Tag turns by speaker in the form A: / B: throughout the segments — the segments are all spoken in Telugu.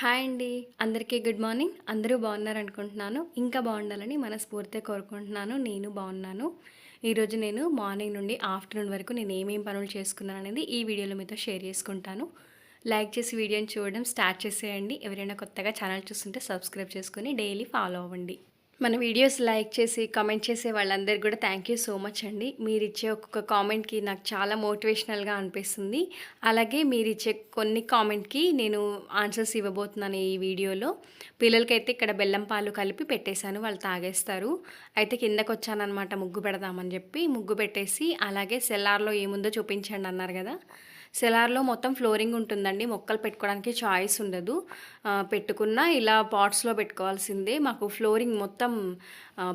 A: హాయ్ అండి. అందరికీ గుడ్ మార్నింగ్. అందరూ బాగున్నారు అనుకుంటున్నాను ఇంకా బాగుండాలని మనస్ఫూర్తిగా కోరుకుంటున్నాను. నేను బాగున్నాను. ఈరోజు నేను మార్నింగ్ నుండి ఆఫ్టర్నూన్ వరకు నేను ఏమేమి పనులు చేసుకున్నాను అనేది ఈ వీడియోలో మీతో షేర్ చేసుకుంటాను. లైక్ చేసి వీడియోని చూడడం స్టార్ట్ చేసేయండి. ఎవరైనా కొత్తగా ఛానల్ చూస్తుంటే సబ్స్క్రైబ్ చేసుకుని డైలీ ఫాలో అవ్వండి. మన వీడియోస్ లైక్ చేసి కామెంట్ చేసే వాళ్ళందరికీ కూడా థ్యాంక్ యూ సో మచ్ అండి. మీరు ఇచ్చే ఒక్కొక్క కామెంట్కి నాకు చాలా మోటివేషనల్గా అనిపిస్తుంది. అలాగే మీరు ఇచ్చే కొన్ని కామెంట్కి నేను ఆన్సర్స్ ఇవ్వబోతున్నాను ఈ వీడియోలో. పిల్లలకైతే ఇక్కడ బెల్లం పాలు కలిపి పెట్టేశాను వాళ్ళు తాగేస్తారు. అయితే కిందకు వచ్చానమాట ముగ్గు పెడదామని చెప్పి. ముగ్గు పెట్టేసి అలాగే సెల్లార్లో ఏముందో చూపించండి అన్నారు కదా. సెలార్లో మొత్తం ఫ్లోరింగ్ ఉంటుందండి. మొక్కలు పెట్టుకోవడానికి చాయిస్ ఉండదు. పెట్టుకున్న పెట్టుకున్నా ఇలా పాట్స్లో పెట్టుకోవాల్సిందే. మాకు ఫ్లోరింగ్ మొత్తం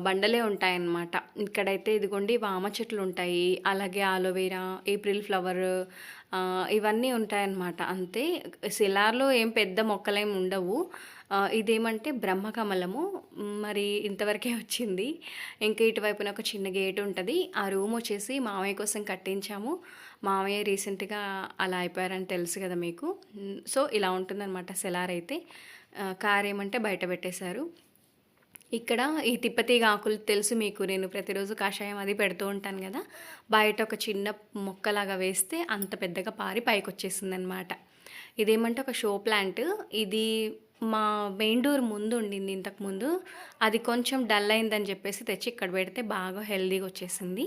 A: బండలే ఉంటాయన్నమాట. ఇక్కడైతే ఇదిగోండి వామ చెట్లు ఉంటాయి. అలాగే ఆలోవేరా ఏప్రిల్ ఫ్లవర్ ఇవన్నీ ఉంటాయన్నమాట. అంతే. సెలార్లో ఏం పెద్ద మొక్కలేం ఉండవు. ఇదేమంటే బ్రహ్మకమలము. మరి ఇంతవరకే వచ్చింది. ఇంకా ఇటువైపున ఒక చిన్న గేట్ ఉంటుంది. ఆ రూమ్ వచ్చేసి మామయ్య కోసం కట్టించాము. మామయ్య రీసెంట్గా అలా అయిపోయారని తెలుసు కదా మీకు. సో ఇలా ఉంటుందన్నమాట సెలార్ అయితే. కార్ ఏమంటే బయట పెట్టేశారు. ఇక్కడ ఈ తిప్పతీగ ఆకులు తెలుసు మీకు. నేను ప్రతిరోజు కషాయం అది పెడుతూ ఉంటాను కదా. బయట ఒక చిన్న మొక్కలాగా వేస్తే అంత పెద్దగా పారి పైకి వచ్చేసింది అనమాట ఇదేమంటే ఒక షో ప్లాంట్. ఇది మా మెయిన్ డోర్ ముందు ఉండింది ఇంతకుముందు. అది కొంచెం డల్ అయిందని చెప్పేసి తెచ్చి ఇక్కడ పెడితే బాగా హెల్దీగా వచ్చేసింది.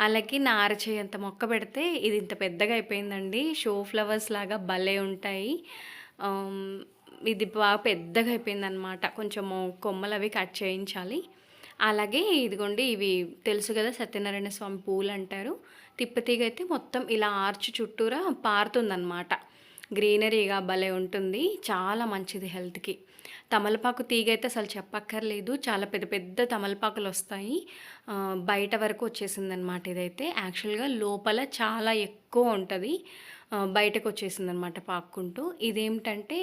A: అలాగే నారచేయంత మొక్క పెడితే ఇది ఇంత పెద్దగా అయిపోయిందండి. షో ఫ్లవర్స్ లాగా భలే ఉంటాయి. ఇది బాగా పెద్దగా అయిపోయిందనమాట కొంచెము కొంచెం కొమ్మలు అవి కట్ చేయించాలి. అలాగే ఇదిగోండి ఇవి తెలుసు కదా సత్యనారాయణ స్వామి పూలు అంటారు తిప్పతీగ అయితే మొత్తం ఇలా ఆర్చ్ చుట్టూరా పారుతుందన్నమాట. గ్రీనరీగా భలే ఉంటుంది. చాలా మంచిది హెల్త్కి. తమలపాకు తీగ అయితే అసలు చెప్పక్కర్లేదు. చాలా పెద్ద పెద్ద తమలపాకులు వస్తాయి. బయట వరకు వచ్చేసింది అనమాట ఇదైతే యాక్చువల్గా లోపల చాలా ఎక్కువ ఉంటుంది. బయటకు వచ్చేసింది అనమాట పాక్కుంటూ ఇదేమిటంటే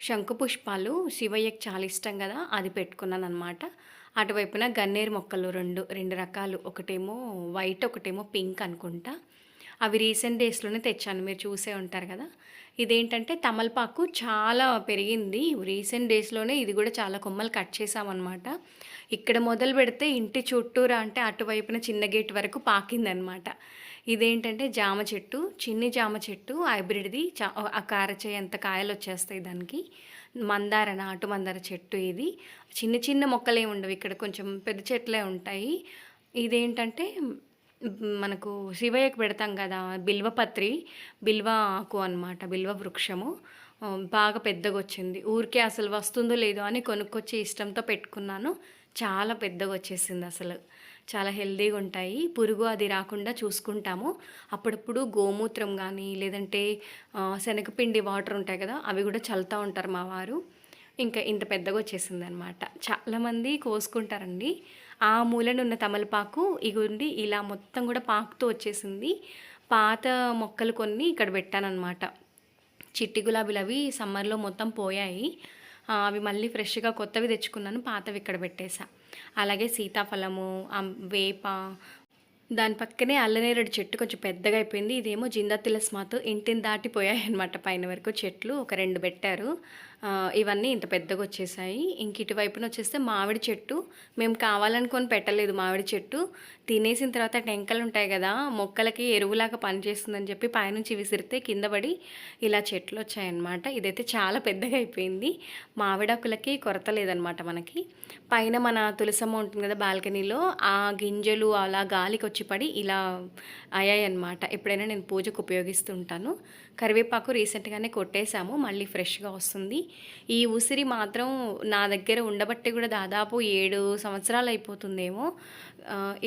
A: శంకుపుష్పాలు శివయ్యకి చాలా ఇష్టం కదా అది పెట్టుకున్నాను అనమాట అటువైపున గన్నేరు మొక్కలు రెండు రెండు రకాలు. ఒకటేమో వైట్ ఒకటేమో పింక్ అనుకుంటా. అవి రీసెంట్ డేస్లోనే తెచ్చాను. మీరు చూసే ఉంటారు కదా. ఇదేంటంటే తమలపాకు చాలా పెరిగింది. రీసెంట్ డేస్లోనే ఇది కూడా చాలా కొమ్మలు కట్ చేసామన్నమాట ఇక్కడ మొదలు పెడితే ఇంటి చుట్టూరా అంటే అటువైపున చిన్న గేట్ వరకు పాకిందనమాట ఇదేంటంటే జామ చెట్టు చిన్ని జామ చెట్టు హైబ్రిడ్ది చా ఆ కారచే అంత కాయలు వచ్చేస్తాయి దానికి. మందార నాటు మందార చెట్టు ఇది. చిన్న చిన్న మొక్కలే ఉండవు ఇక్కడ కొంచెం పెద్ద చెట్లే ఉంటాయి. ఇదేంటంటే మనకు శివయ్యకు పెడతాం కదా బిల్వపత్రి బిల్వ ఆకు అనమాట బిల్వ వృక్షము. బాగా పెద్దగా వచ్చింది ఊరికే అసలు వస్తుందో లేదో అని కొనుక్కొచ్చి ఇష్టంతో పెట్టుకున్నాను. చాలా పెద్దగా వచ్చేసింది అసలు. చాలా హెల్దీగా ఉంటాయి పురుగు అది రాకుండా చూసుకుంటాము. అప్పుడప్పుడు గోమూత్రం కానీ లేదంటే శనగపిండి వాటర్ ఉంటాయి కదా అవి కూడా చల్లుతూ ఉంటారు మా వారు. ఇంకా ఇంత పెద్దగా వచ్చేసింది అనమాట చాలామంది కోసుకుంటారండి. ఆ మూలన ఉన్న తమలపాకు ఇగుండి ఇలా మొత్తం కూడా పాకుతూ వచ్చేసింది. పాత మొక్కలు కొన్ని ఇక్కడ పెట్టానన్నమాట. చిట్టి గులాబీలు అవి సమ్మర్లో మొత్తం పోయాయి. అవి మళ్ళీ ఫ్రెష్గా కొత్తవి తెచ్చుకున్నాను పాతవి ఇక్కడ పెట్టేసా అలాగే సీతాఫలము వేప దాని పక్కనే అల్లనేరడు చెట్టు కొంచెం పెద్దగా అయిపోయింది. ఇదేమో జిందా తిలస్మాత్ ఇంటిని దాటిపోయాయి అనమాట పైన వరకు చెట్లు ఒక రెండు పెట్టారు. ఇవన్నీ ఇంత పెద్దగా వచ్చేసాయి ఇంక ఇటువైపున వచ్చేస్తే మామిడి చెట్టు. మేము కావాలనుకొని పెట్టలేదు మామిడి చెట్టు. తినేసిన తర్వాత టెంకలు ఉంటాయి కదా మొక్కలకి ఎరువులాగా పనిచేస్తుందని చెప్పి పైనుంచి విసిరితే కింద పడి ఇలా చెట్లు వచ్చాయన్నమాట ఇదైతే చాలా పెద్దగా అయిపోయింది మామిడాకులకి కొరత లేదనమాట మనకి. పైన మన తులసమ్మ ఉంటుంది కదా బాల్కనీలో ఆ గింజలు అలా గాలికి వచ్చి పడి ఇలా అయ్యాయి అనమాట ఎప్పుడైనా నేను పూజకు ఉపయోగిస్తుంటాను. కరివేపాకు రీసెంట్గానే కొట్టేశాము మళ్ళీ ఫ్రెష్గా వస్తుంది. ఈ ఉసిరి మాత్రం నా దగ్గర ఉండబట్టి కూడా దాదాపు ఏడు సంవత్సరాలు అయిపోతుందేమో.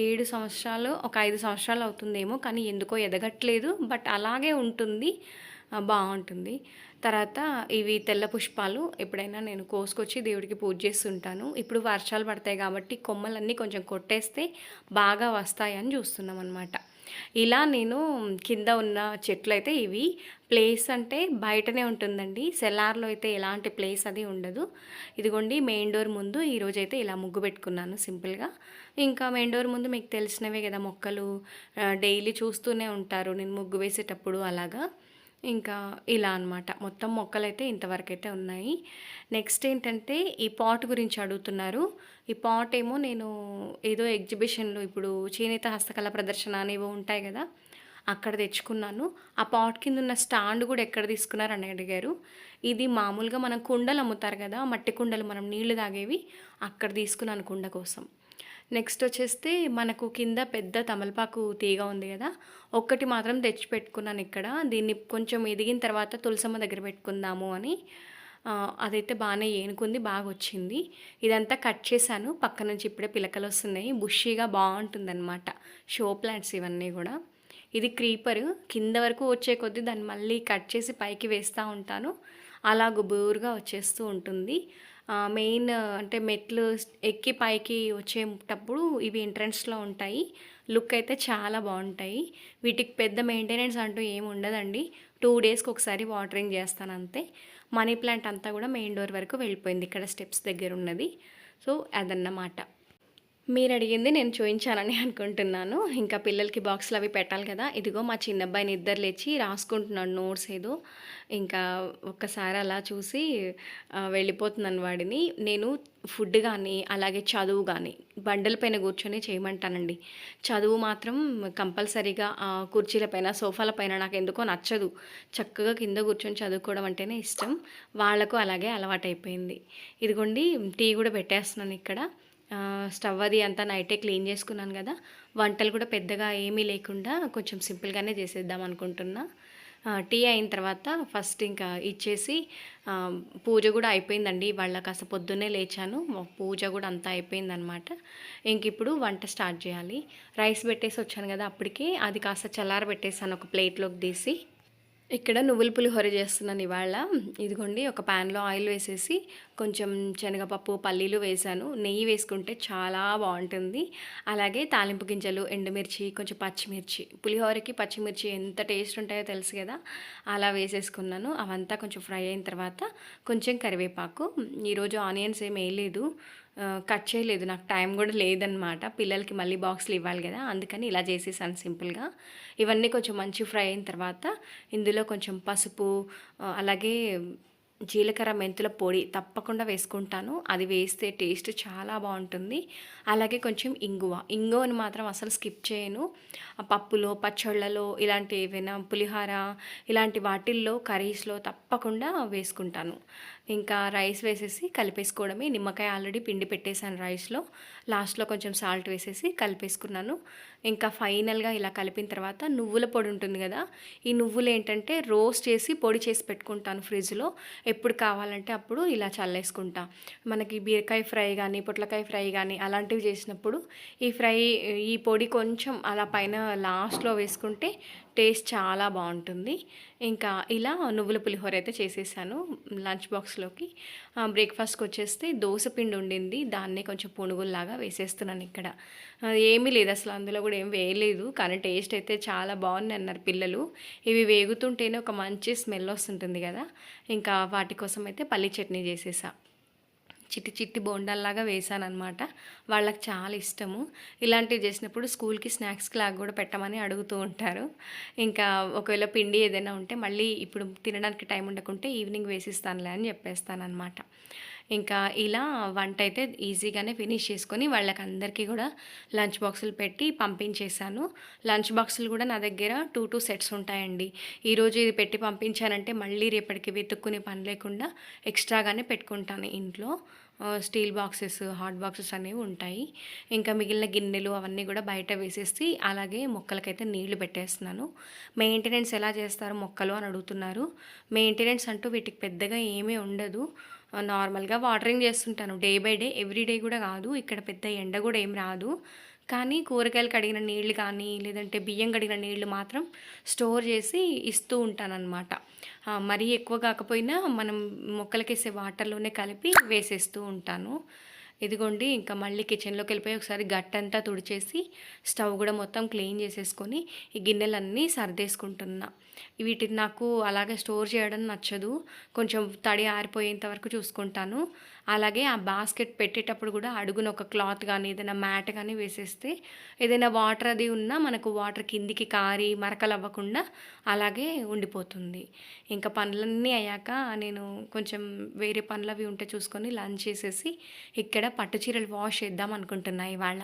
A: ఏడు సంవత్సరాలు ఒక ఐదు సంవత్సరాలు అవుతుందేమో కానీ ఎందుకో ఎదగట్లేదు బట్ అలాగే ఉంటుంది బాగుంటుంది. తర్వాత ఇవి తెల్ల పుష్పాలు ఎప్పుడైనా నేను కోసుకొచ్చి దేవుడికి పూజ చేస్తుంటాను. ఇప్పుడు వర్షాలు పడతాయి కాబట్టి కొమ్మలన్నీ కొంచెం కొట్టేస్తే బాగా వస్తాయని చూస్తున్నాం అనమాట ఇలా నేను కింద ఉన్న చెట్లు అయితే ఇవి. ప్లేస్ అంటే బయటనే ఉంటుందండి. సెల్లార్లో అయితే ఎలాంటి ప్లేస్ అది ఉండదు. ఇదిగోండి మెయిన్ డోర్ ముందు ఈరోజు అయితే ఇలా ముగ్గు పెట్టుకున్నాను సింపుల్గా. ఇంకా మెయిన్ డోర్ ముందు మీకు తెలిసినవే కదా మొక్కలు. డైలీ చూస్తూనే ఉంటారు. నేను ముగ్గు వేసేటప్పుడు అలాగా. ఇంకా ఇలా అన్నమాట. మొత్తం మొక్కలైతే ఇంతవరకు అయితే ఉన్నాయి. నెక్స్ట్ ఏంటంటే ఈ పాట్ గురించి అడుగుతున్నారు. ఈ పాట్ ఏమో నేను ఏదో ఎగ్జిబిషన్లో ఇప్పుడు చేనేత హస్తకళ ప్రదర్శన అనేవో ఉంటాయి కదా అక్కడ తెచ్చుకున్నాను. ఆ పాట్ కింద ఉన్న స్టాండ్ కూడా ఎక్కడ తీసుకున్నారని అడిగారు. ఇది మామూలుగా మనం కుండలు అమ్ముతారు కదా మట్టి కుండలు మనం నీళ్ళు తాగేవి అక్కడ తీసుకున్నాను కుండ కోసం. నెక్స్ట్ వచ్చేస్తే మనకు కింద పెద్ద తమలపాకు తీగ ఉంది కదా. ఒక్కటి మాత్రం తెచ్చి పెట్టుకున్నాను ఇక్కడ. దీన్ని కొంచెం ఎదిగిన తర్వాత తులసమ్మ దగ్గర పెట్టుకుందాము అని. అదైతే బాగానే ఏనుకుంది బాగా వచ్చింది. ఇదంతా కట్ చేశాను. పక్క నుంచి ఇప్పుడే పిలకలు వస్తున్నాయి. బుషీగా బాగుంటుందన్నమాట. షో ప్లాంట్స్ ఇవన్నీ కూడా. ఇది క్రీపర్ కింద వరకు వచ్చే కొద్దీ దాన్ని మళ్ళీ కట్ చేసి పైకి వేస్తూ ఉంటాను. అలా గుబూరుగా వచ్చేస్తూ ఉంటుంది. మెయిన్ అంటే మెట్లు ఎక్కి పైకి వచ్చేటప్పుడు ఇవి ఎంట్రన్స్లో ఉంటాయి. లుక్ అయితే చాలా బాగుంటాయి. వీటికి పెద్ద మెయింటెనెన్స్ అంటూ ఏమి ఉండదండి. టూ డేస్కి ఒకసారి వాటరింగ్ చేస్తాను అంతే. మనీ ప్లాంట్ అంతా కూడా మెయిన్ డోర్ వరకు వెళ్ళిపోయింది. ఇక్కడ స్టెప్స్ దగ్గర ఉన్నది. సో అదన్నమాట. మీరు అడిగింది నేను చూపించాలని అనుకుంటున్నాను. ఇంకా పిల్లలకి బాక్స్లు అవి పెట్టాలి కదా. ఇదిగో మా చిన్నబ్బాయిని ఇద్దరు లేచి రాసుకుంటున్నాడు నోట్స్ ఏదో. ఇంకా ఒక్కసారి అలా చూసి వెళ్ళిపోతున్నాను వాడిని. నేను ఫుడ్ కానీ అలాగే చదువు కానీ బండల పైన కూర్చొని చేయమంటానండి. చదువు మాత్రం కంపల్సరీగా కుర్చీల పైన సోఫాల పైన నాకు ఎందుకో నచ్చదు. చక్కగా కింద కూర్చొని చదువుకోవడం అంటేనే ఇష్టం. వాళ్ళకు అలాగే అలవాటైపోయింది. ఇదిగోండి టీ కూడా పెట్టేస్తున్నాను ఇక్కడ. స్టవ్ అది అంతా నైటే క్లీన్ చేసుకున్నాను కదా. వంటలు కూడా పెద్దగా ఏమీ లేకుండా కొంచెం సింపుల్గానే చేసేద్దాం అనుకుంటున్నా. టీ అయిన తర్వాత ఫస్ట్ ఇంకా ఇచ్చేసి పూజ కూడా అయిపోయిందండి. వాళ్ళ కాస్త పొద్దున్నే లేచాను. పూజ కూడా అంతా అయిపోయిందనమాట. ఇంక ఇప్పుడు వంట స్టార్ట్ చేయాలి. రైస్ పెట్టేసి వచ్చాను కదా అప్పటికే. అది కాస్త చల్లారబెట్టేసాను ఒక ప్లేట్లోకి తీసి. ఇక్కడ నువ్వుల పులిహోర చేస్తున్నాను ఇవాళ. ఇదిగోండి ఒక ప్యాన్లో ఆయిల్ వేసేసి కొంచెం శనగపప్పు పల్లీలు వేసాను. నెయ్యి వేసుకుంటే చాలా బాగుంటుంది. అలాగే తాలింపు గింజలు ఎండుమిర్చి కొంచెం పచ్చిమిర్చి. పులిహోరకి పచ్చిమిర్చి ఎంత టేస్ట్ ఉంటాయో తెలుసు కదా? అలా వేసేసుకున్నాను. అవంతా కొంచెం ఫ్రై అయిన తర్వాత కొంచెం కరివేపాకు. ఈరోజు ఆనియన్స్ ఏం వేయలేదు. కట్ చేయలేదు. నాకు టైం కూడా లేదనమాట పిల్లలకి మళ్ళీ బాక్స్లు ఇవ్వాలి కదా. అందుకని ఇలా చేసేసాను సింపుల్గా ఇవన్నీ కొంచెం మంచి ఫ్రై అయిన తర్వాత ఇందులో కొంచెం పసుపు అలాగే జీలకర్ర మెంతుల పొడి తప్పకుండా వేసుకుంటాను. అది వేస్తే టేస్ట్ చాలా బాగుంటుంది. అలాగే కొంచెం ఇంగువ. ఇంగువని మాత్రం అసలు స్కిప్ చేయను. ఆ పప్పులో పచ్చళ్ళలో ఇలాంటి ఏవైనా పులిహార ఇలాంటి వాటిల్లో కర్రీస్లో తప్పకుండా వేసుకుంటాను. ఇంకా రైస్ వేసేసి కలిపేసుకోవడమే. నిమ్మకాయ ఆల్రెడీ పిండి పెట్టేశాను రైస్లో. లాస్ట్లో కొంచెం సాల్ట్ వేసేసి కలిపేసుకున్నాను. ఇంకా ఫైనల్గా ఇలా కలిపిన తర్వాత నువ్వుల పొడి ఉంటుంది కదా ఈ నువ్వులు ఏంటంటే రోస్ట్ చేసి పొడి చేసి పెట్టుకుంటాను ఫ్రిడ్జ్లో. ఎప్పుడు కావాలంటే అప్పుడు ఇలా చల్లేసుకుంటా. మనకి బీరకాయ ఫ్రై కానీ పొట్లకాయ ఫ్రై కానీ అలాంటివి చేసినప్పుడు ఈ ఫ్రై ఈ పొడి కొంచెం అలా పైన లాస్ట్లో వేసుకుంటే టేస్ట్ చాలా బాగుంటుంది. ఇంకా ఇలా నువ్వుల పులిహోర అయితే చేసేసాను లంచ్ బాక్స్లోకి. బ్రేక్ఫాస్ట్కి వచ్చేస్తే దోశ పిండి ఉండింది. దాన్నే కొంచెం పునుగుల్లాగా వేసేస్తున్నాను ఇక్కడ. ఏమీ లేదు అసలు అందులో కూడా ఏం వేయలేదు. కానీ టేస్ట్ అయితే చాలా బాగుంది అన్నారు పిల్లలు. ఇవి వేగుతుంటేనే ఒక మంచి స్మెల్ వస్తుంటుంది కదా. ఇంకా వాటి కోసం అయితే పల్లి చట్నీ చేసేసా. చిట్టి చిట్టి బోండాల్లాగా వేసాను అనమాట వాళ్ళకి చాలా ఇష్టము. ఇలాంటివి చేసినప్పుడు స్కూల్కి స్నాక్స్ లాగా కూడా పెట్టమని అడుగుతూ ఉంటారు. ఇంకా ఒకవేళ పిండి ఏదైనా ఉంటే మళ్ళీ ఇప్పుడు తినడానికి టైం ఉండకుంటే ఈవినింగ్ వేసిస్తానులే అని చెప్పేస్తాను అనమాట ఇంకా ఇలా వంట అయితే ఈజీగానే ఫినిష్ చేసుకొని వాళ్ళకి అందరికీ కూడా లంచ్ బాక్సులు పెట్టి పంపించేశాను. లంచ్ బాక్సులు కూడా నా దగ్గర టూ టూ సెట్స్ ఉంటాయండి. ఈరోజు ఇది పెట్టి పంపించానంటే మళ్ళీ రేపటికి వెతుక్కునే పని లేకుండా ఎక్స్ట్రాగానే పెట్టుకుంటాను ఇంట్లో. స్టీల్ బాక్సెస్ హాట్ బాక్సెస్ అనేవి ఉంటాయి. ఇంకా మిగిలిన గిన్నెలు అవన్నీ కూడా బయట వేసేసి అలాగే మొక్కలకైతే నీళ్ళు పెట్టేస్తున్నాను. మెయింటెనెన్స్ ఎలా చేస్తారు మొక్కలు అని అడుగుతున్నారు. మెయింటెనెన్స్ అంటూ వీటికి పెద్దగా ఏమీ ఉండదు. నార్మల్గా వాటరింగ్ చేస్తుంటాను. Day by day every day కూడా కాదు. ఇక్కడ పెద్ద ఎండ కూడా ఏం రాదు. కానీ కూరగాయలు కడిగిన నీళ్ళు కానీ లేదంటే బియ్యం కడిగిన నీళ్ళు మాత్రం స్టోర్ చేసి ఇస్తూ ఉంటానన్నమాట. మరీ ఎక్కువ కాకపోయినా మనం మొక్కలకేసే వాటర్లోనే కలిపి వేసేస్తూ ఉంటాను. ఇదిగోండి ఇంకా మళ్ళీ కిచెన్లోకి వెళ్ళిపోయి ఒకసారి గట్టంతా తుడిచేసి స్టవ్ కూడా మొత్తం క్లీన్ చేసేసుకొని ఈ గిన్నెలన్నీ సర్దేసుకుంటున్నా. వీటిని నాకు అలాగే స్టోర్ చేయడం నచ్చదు. కొంచెం తడి ఆరిపోయేంత వరకు చూసుకుంటాను. అలాగే ఆ బాస్కెట్ పెట్టేటప్పుడు కూడా అడుగున ఒక క్లాత్ కానీ ఏదైనా మ్యాట్ కానీ వేసేస్తే ఏదైనా వాటర్ అది ఉన్నా మనకు వాటర్ కిందికి కారి మరకలు అవ్వకుండా అలాగే ఉండిపోతుంది. ఇంకా పనులన్నీ అయ్యాక నేను కొంచెం వేరే పనులు అవి ఉంటే చూసుకొని లంచ్ చేసేసి ఇక్కడ పట్టు చీరలు వాష్ చేద్దాం అనుకుంటున్నాను ఇవాళ.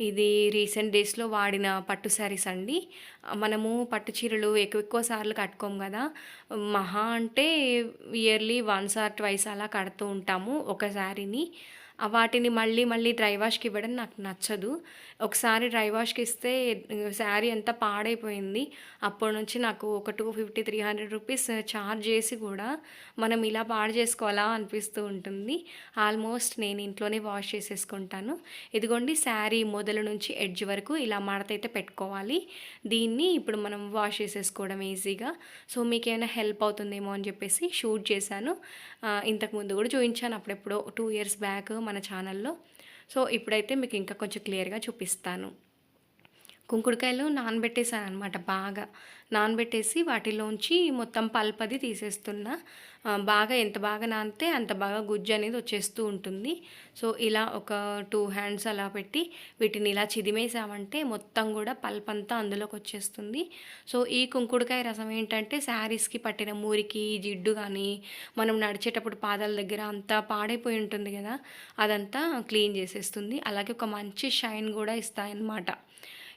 A: ఇది రీసెంట్ డేస్లో వాడిన పట్టు శారీస్ అండి. మనము పట్టు చీరలు ఎక్కువ ఎక్కువ సార్లు కట్టుకోము కదా. మహా అంటే ఇయర్లీ వన్స్ ఆర్ ట్వైస్ అలా కడుతూ ఉంటాము ఒక శారీని. వాటిని మళ్ళీ మళ్ళీ డ్రై వాష్కి ఇవ్వడం నాకు నచ్చదు. ఒకసారి డ్రై వాష్కి ఇస్తే శారీ అంతా పాడైపోయింది. అప్పటి నుంచి నాకు ఒక two fifty three hundred rupees charge చేసి కూడా మనం ఇలా పాడు చేసుకోవాలా అనిపిస్తూ ఉంటుంది. ఆల్మోస్ట్ నేను ఇంట్లోనే వాష్ చేసేసుకుంటాను. ఇదిగోండి శారీ మొదలు నుంచి ఎడ్జ్ వరకు ఇలా మడతైతే పెట్టుకోవాలి. దీన్ని ఇప్పుడు మనం వాష్ చేసేసుకోవడం ఈజీగా. సో మీకు ఏమైనా హెల్ప్ అవుతుందేమో అని చెప్పేసి షూట్ చేశాను. ఇంతకుముందు కూడా చూపించాను అప్పుడెప్పుడో టూ ఇయర్స్ బ్యాక్ మన ఛానల్లో. సో ఇప్పుడైతే మీకు ఇంకా కొంచెం క్లియర్గా చూపిస్తాను. కుంకుడుకాయలు నానబెట్టేసాను అనమాట బాగా. నానబెట్టేసి వాటిలోంచి మొత్తం పల్పది తీసేస్తున్నా. బాగా ఎంత బాగా నానితే అంత బాగా గుజ్జు అనేది వచ్చేస్తూ ఉంటుంది. సో ఇలా ఒక టూ హ్యాండ్స్ అలా పెట్టి వీటిని ఇలా చిదిమేసామంటే మొత్తం కూడా పల్ప్ అంతా అందులోకి వచ్చేస్తుంది. సో ఈ కుంకుడుకాయ రసం ఏంటంటే శారీస్కి పట్టిన మూరికి జిడ్డు కానీ మనం నడిచేటప్పుడు పాదాల దగ్గర అంతా పాడైపోయి ఉంటుంది కదా అదంతా క్లీన్ చేసేస్తుంది. అలాగే ఒక మంచి షైన్ కూడా ఇస్తాయన్నమాట.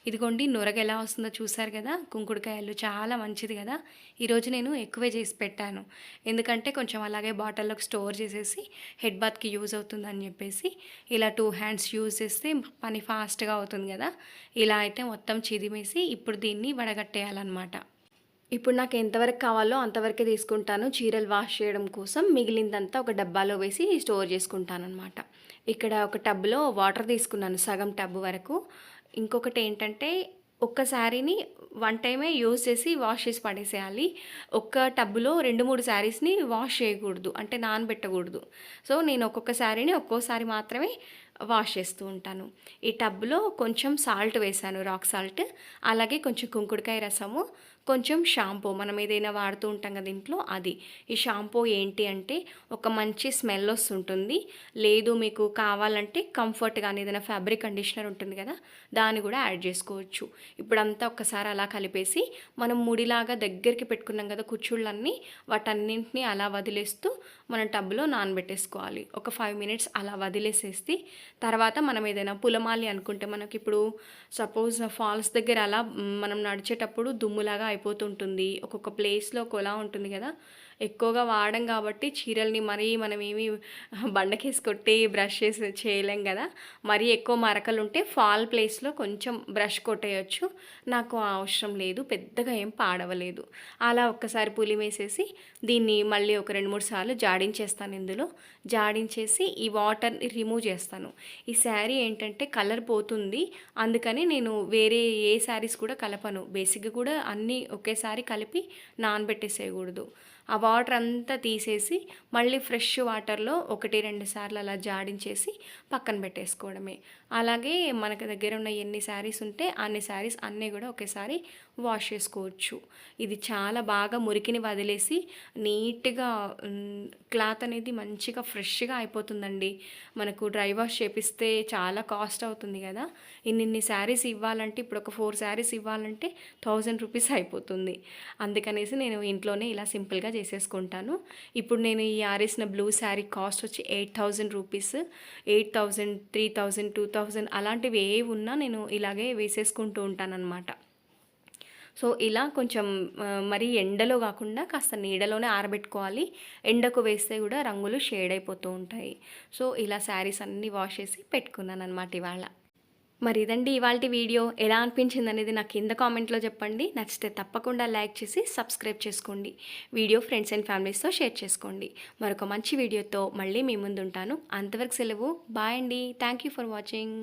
A: ఇదిగోండి నొరగ ఎలా వస్తుందో చూసారు కదా? కుంకుడుకాయలు చాలా మంచిది కదా? ఈరోజు నేను ఎక్కువే చేసి పెట్టాను. ఎందుకంటే కొంచెం అలాగే బాటిల్లోకి స్టోర్ చేసేసి హెడ్ బాత్కి యూజ్ అవుతుందని చెప్పేసి ఇలా టూ హ్యాండ్స్ యూజ్ చేస్తే పని ఫాస్ట్గా అవుతుంది కదా? ఇలా అయితే మొత్తం చిదిమేసి ఇప్పుడు దీన్ని వడగట్టేయాలన్నమాట. ఇప్పుడు నాకు ఎంతవరకు కావాలో అంతవరకే తీసుకుంటాను. చీరలు వాష్ చేయడం కోసం మిగిలిందంతా ఒక డబ్బాలో వేసి స్టోర్ చేసుకుంటాను అనమాట ఇక్కడ ఒక టబ్లో వాటర్ తీసుకున్నాను సగం టబ్ వరకు. ఇంకొకటి ఏంటంటే ఒక్క శారీని వన్ టైమే యూజ్ చేసి వాష్ చేసి పడేసేయాలి. ఒక్క టబ్బులో రెండు మూడు శారీస్ని వాష్ చేయకూడదు. అంటే నానబెట్టకూడదు. సో నేను ఒక్కొక్క శారీని ఒక్కోసారి మాత్రమే వాష్ చేస్తూ ఉంటాను. ఈ టబ్లో కొంచెం సాల్ట్ వేసాను రాక్ సాల్ట్. అలాగే కొంచెం కుంకుడుకాయ రసము కొంచెం షాంపూ మనం ఏదైనా వాడుతూ ఉంటాం కదా ఇంట్లో అది. ఈ షాంపూ ఏంటి అంటే ఒక మంచి స్మెల్ వస్తుంటుంది. లేదు మీకు కావాలంటే కంఫర్ట్ కానీ ఏదైనా ఫ్యాబ్రిక్ కండిషనర్ ఉంటుంది కదా దాన్ని కూడా యాడ్ చేసుకోవచ్చు. ఇప్పుడంతా ఒక్కసారి అలా కలిపేసి మనం ముడిలాగా దగ్గరికి పెట్టుకున్నాం కదా కుచ్చుళ్ళన్నీ వాటన్నింటినీ అలా వదిలేస్తూ మనం టబ్లో నానబెట్టేసుకోవాలి. ఒక ఫైవ్ మినిట్స్ అలా వదిలేసేసి తర్వాత మనం ఏదైనా పులమాలి అనుకుంటే మనకి ఇప్పుడు సపోజ్ ఫాల్స్ దగ్గర అలా మనం నడిచేటప్పుడు దుమ్ములాగా అయిపోతుంటుంది. ఒక్కొక్క ప్లేస్లో ఒకలా ఉంటుంది కదా. ఎక్కువగా వాడడం కాబట్టి చీరల్ని మరీ మనం ఏమి బండకేసి కొట్టి బ్రష్ చేసి చేయలేం కదా. మరీ ఎక్కువ మరకలు ఉంటే ఫాల్ ప్లేస్లో కొంచెం బ్రష్ కొట్టేయచ్చు. నాకు అవసరం లేదు పెద్దగా ఏం పాడవలేదు. అలా ఒక్కసారి పులి వేసేసి దీన్ని మళ్ళీ ఒక రెండు మూడు సార్లు జాడించేస్తాను ఇందులో. జాడించేసి ఈ వాటర్ని రిమూవ్ చేస్తాను. ఈ శారీ ఏంటంటే కలర్ పోతుంది. అందుకని నేను వేరే ఏ శారీస్ కూడా కలపను. బేసిక్గా కూడా అన్నీ ఒకేసారి కలిపి నానబెట్టేసేయకూడదు. ఆ వాటర్ అంతా తీసేసి మళ్ళీ ఫ్రెష్ వాటర్లో ఒకటి రెండు సార్లు అలా జాడించేసి పక్కన పెట్టేసుకోవడమే. అలాగే మనకి దగ్గర ఉన్న ఎన్ని శారీస్ ఉంటే అన్ని శారీస్ అన్నీ కూడా ఒకేసారి వాష్ చేసుకోవచ్చు. ఇది చాలా బాగా మురికిని వదిలేసి నీట్గా క్లాత్ అనేది మంచిగా ఫ్రెష్గా అయిపోతుందండి. మనకు డ్రై వాష్ చేపిస్తే చాలా కాస్ట్ అవుతుంది కదా. ఇన్నిన్ని శారీస్ ఇవ్వాలంటే ఇప్పుడు ఒక ఫోర్ శారీస్ ఇవ్వాలంటే థౌజండ్ రూపీస్ అయిపోతుంది. అందుకనేసి నేను ఇంట్లోనే ఇలా సింపుల్గా చేసేసుకుంటాను. ఇప్పుడు నేను ఈ ఆరేసిన బ్లూ శారీ కాస్ట్ వచ్చి eight thousand rupees. Eight thousand three thousand two thousand అలాంటివి ఏ ఉన్నా నేను ఇలాగే వేసేసుకుంటూ ఉంటానన్నమాట. సో ఇలా కొంచెం మరి ఎండలో కాకుండా కాస్త నీడలోనే ఆరబెట్టుకోవాలి. ఎండకు వేస్తే కూడా రంగులు షేడ్ అయిపోతూ ఉంటాయి. సో ఇలా శారీస్ అన్నీ వాష్ చేసి పెట్టుకున్నాను అనమాట ఇవాళ. మరి ఇదండి ఇవాళ వీడియో. ఎలా అనిపించింది అనేది నాకు కింద కామెంట్లో చెప్పండి. నచ్చితే తప్పకుండా లైక్ చేసి సబ్స్క్రైబ్ చేసుకోండి. వీడియో ఫ్రెండ్స్ అండ్ ఫ్యామిలీస్తో షేర్ చేసుకోండి. మరొక మంచి వీడియోతో మళ్ళీ మీ ముందు ఉంటాను అంతవరకు సెలవు. బాయ్ అండి. Thank you for watching.